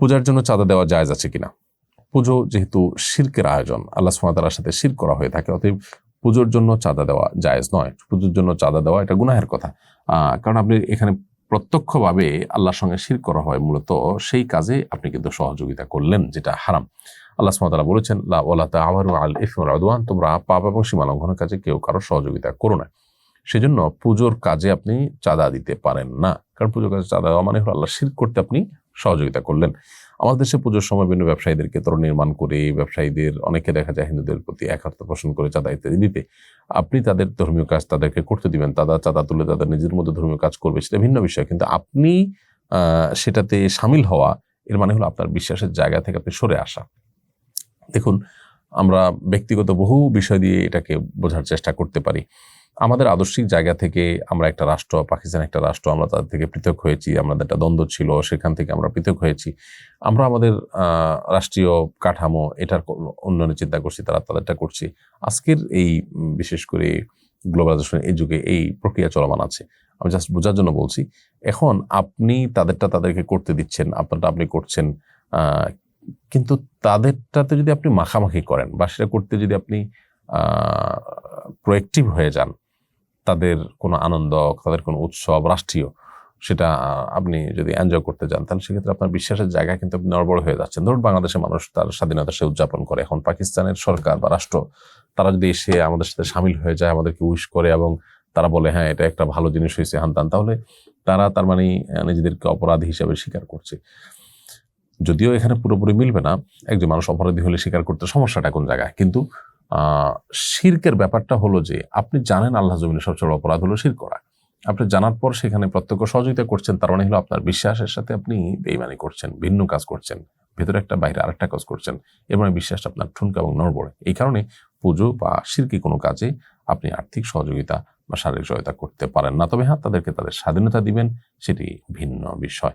পূজার জন্য চাঁদা দেওয়া জায়জ আছে কিনা? পুজো যেহেতু শির্কের আয়োজন, আল্লাহ সুমাতার সাথে শির করা হয়ে থাকে, অতএব পুজোর জন্য চাঁদা দেওয়া জায়েজ নয়। পুজোর জন্য চাঁদা দেওয়া এটা গুনাহের কথা। কারণ আপনি এখানে প্রত্যক্ষভাবে আল্লাহর সঙ্গে শির করা হয় মূলত সেই কাজে আপনি কিন্তু সহযোগিতা করলেন, যেটা হারাম। আল্লাহ সুমাতারা বলেছেন, লা তাআওয়ানু আল তোমরা পাপ এবং সীমা লঙ্ঘনের কাজে কেউ কারও সহযোগিতা করো না। সেজন্য পুজোর কাজে আপনি চাঁদা দিতে পারেন না। কারণ পুজোর কাজে চাঁদা দেওয়া মানে হলো আল্লাহ শির করতে আপনি সহযোগিতা করলেন। আমাদের দেশে পুজোর সময় বিভিন্ন ব্যবসায়ীদেরকে তরুণ নির্মাণ করে, ব্যবসায়ীদের অনেকে দেখা যায় হিন্দুদের প্রতি একাত্ম পোষণ করে চাঁদা ইত্যাদি দিতে। আপনি তাদের ধর্মীয় কাজ তাদেরকে করতে দিবেন, তারা চাঁদা তুলে তাদের নিজের মধ্যে ধর্মীয় কাজ করবে, সেটা ভিন্ন বিষয়। কিন্তু আপনি সেটাতে সামিল হওয়া, এর মানে হলো আপনার বিশ্বাসের জায়গা থেকে আপনি সরে আসা। দেখুন, আমরা ব্যক্তিগত বহু বিষয় দিয়ে এটাকে বোঝার চেষ্টা করতে পারি। আমাদের আদর্শিক জায়গা থেকে আমরা একটা রাষ্ট্র, পাকিস্তান একটা রাষ্ট্র, আমরা তাদের থেকে পৃথক হয়েছি, আমাদের একটা দ্বন্দ্ব ছিল, সেখান থেকে আমরা পৃথক হয়েছি। আমরা আমাদের রাষ্ট্রীয় কাঠামো এটার উন্নয়নের চিন্তা করছি, তারা তাদেরটা করছি। আজকের এই বিশেষ করে গ্লোবালাইজেশন এই যুগে এই প্রক্রিয়া চলমান আছে। আমি জাস্ট বোঝার জন্য বলছি, এখন আপনি তাদেরটা তাদেরকে করতে দিচ্ছেন, আপনারটা আপনি করছেন কিন্তু তাদেরটাতে যদি আপনি মাখামাখি করেন বা সেটা করতে যদি আপনি প্রোয়েক্টিভ হয়ে যান তাদের কোনো আনন্দ, তাদের কোনো উৎসব, রাষ্ট্রীয়, সেটা আপনি যদি এনজয় করতে যান, তাহলে সেক্ষেত্রে আপনার বিশ্বাসের জায়গা কিন্তু আপনি নড়বড় হয়ে যাচ্ছেন। ধরুন বাংলাদেশের মানুষ তার স্বাধীনতা সে উদযাপন করে। এখন পাকিস্তানের সরকার বা রাষ্ট্র, তারা যদি এসে আমাদের সাথে সামিল হয়ে যায়, আমাদেরকে উইশ করে এবং তারা বলে হ্যাঁ এটা একটা ভালো জিনিস হয়েছে হানতান তাহলে তারা তার মানে নিজেদেরকে অপরাধী হিসেবে স্বীকার করছে। যদিও এখানে পুরোপুরি মিলবে না, একজন মানুষ অপরাধী হলে স্বীকার করতে সমস্যাটা কোন জায়গায়? কিন্তু শির্কের ব্যাপারটা হলো যে, আপনি জানেন আল্লাহ জমিনের সবচেয়ে অপরাধ হলো শির করা। আপনি জানার পর সেখানে প্রত্যক্ষ সহযোগিতা করছেন, তার মানে হলো আপনার বিশ্বাসের সাথে আপনি বেইমানি করছেন, ভিন্ন কাজ করছেন, ভেতরে একটা বাইরে আরেকটা কাজ করছেন মানে বিশ্বাসটা আপনার ঠুনকা এবং নড়বড়ে। এই কারণে পুজো বা শিরকি কোনো কাজে আপনি আর্থিক সহযোগিতা বা শারীরিক সহায়তা করতে পারেন না। তবে হ্যাঁ তাদেরকে তাদের স্বাধীনতা দিবেন, সেটি ভিন্ন বিষয়।